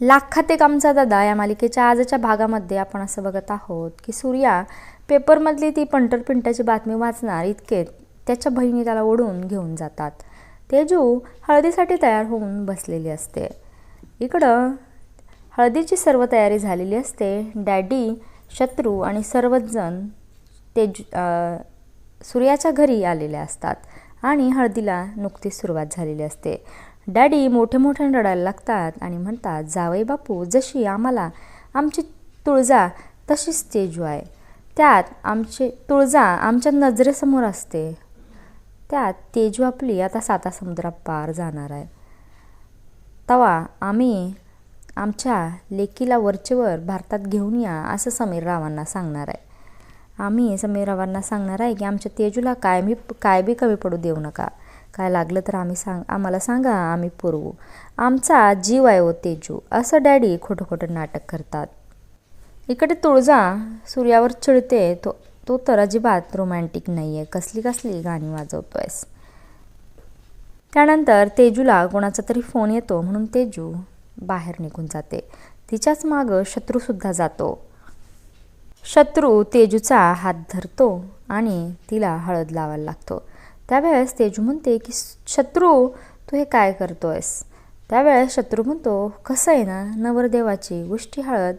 लाखात एक आमचा दादा या मालिकेच्या आजच्या भागामध्ये आपण असं बघत आहोत की सूर्या पेपरमधली ती पंटर पिंटाची बातमी वाचणार इतके त्याच्या बहिणी त्याला ओढून घेऊन जातात. तेजू हळदीसाठी तयार होऊन बसलेली असते. इकडं हळदीची सर्व तयारी झालेली असते. डॅडी शत्रू आणि सर्वच जण तेजू सूर्याच्या घरी आलेले असतात आणि हळदीला नुकतीच सुरुवात झालेली असते. डॅडी मोठे मोठे रडायला लागतात आणि म्हणतात जावई बापू जशी आम्हाला आमची तुळजा तशीच तेजू आहे. त्यात आमचे तुळजा आमच्या नजरेसमोर असते. त्यात तेजू आपली आता साता समुद्रापार जाणार आहे. तवा आम्ही आमच्या लेकीला वरचेवर भारतात घेऊन या असं समीर रावांना सांगणार आहे. आम्ही समीर रावांना सांगणार आहे की आमच्या तेजूला काय मी काय बी कमी पडू देऊ नका. काय लागलं तर आम्ही सांग आम्हाला सांगा आम्ही पुरवू. आमचा जीव आहे ओ तेजू असं डॅडी खोटं खोटं नाटक करतात. इकडे तुळजा सूर्यावर चिडते तो तो तर अजिबात रोमॅन्टिक नाही आहे कसली कसली गाणी वाजवतोयस. त्यानंतर तेजूला कोणाचा तरी फोन येतो म्हणून तेजू बाहेर निघून जाते. तिच्याच मागं शत्रूसुद्धा जातो. शत्रू तेजूचा हात धरतो आणि तिला हळद लावायला लागतो. त्यावेळेस तेजू म्हणते की शत्रू तू हे काय करतोयस? त्यावेळेस शत्रू म्हणतो कसं आहे ना नवरदेवाची गोष्टी हळद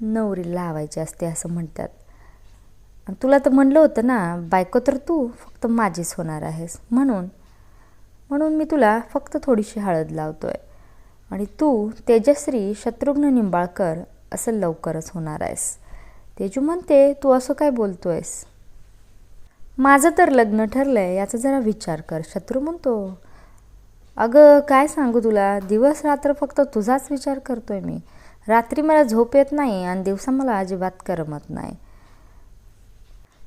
नवरीला लावायची असते असं म्हणतात. आणि तुला तर म्हणलं होतं ना बायको तर तू फक्त माझीच होणार आहेस म्हणून. म्हणून मी तुला फक्त थोडीशी हळद लावतोय. आणि तू तेजश्री शत्रुघ्न निंबाळकर असं लवकरच होणार आहेस. तेजू म्हणते तू असं काय बोलतोयस? माझं तर लग्न ठरलं आहे याचा जरा विचार कर. शत्रू म्हणतो. अगं काय सांगू तुला? दिवस रात्र फक्त तुझाच विचार करतोय मी. रात्री मला झोप येत नाही आणि दिवसा मला अजिबात करमत नाही.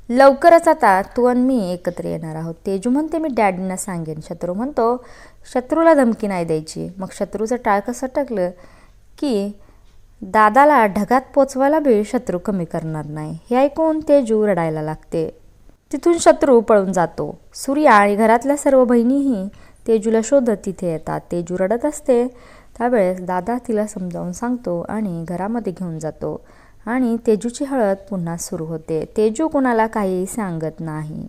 लवकरच आता तू आणि मी एकत्र येणार आहोत. तेजू म्हणते मी डॅडींना सांगेन. शत्रू म्हणतो शत्रूला धमकी नाही द्यायची. मग शत्रूचं टाळकं सटकलं की दादाला ढगात पोचवायला बी शत्रू कमी करणार नाही. हे ऐकून तेजू रडायला लागते. तिथून शत्रू पळून जातो. सूर्या आणि घरातल्या सर्व बहिणीही तेजूला शोधत तिथे येतात. तेजू रडत असते. त्यावेळेस दादा तिला समजावून सांगतो आणि घरामध्ये घेऊन जातो. आणि तेजूची हळद पुन्हा सुरू होते. तेजू कुणाला काही सांगत नाही.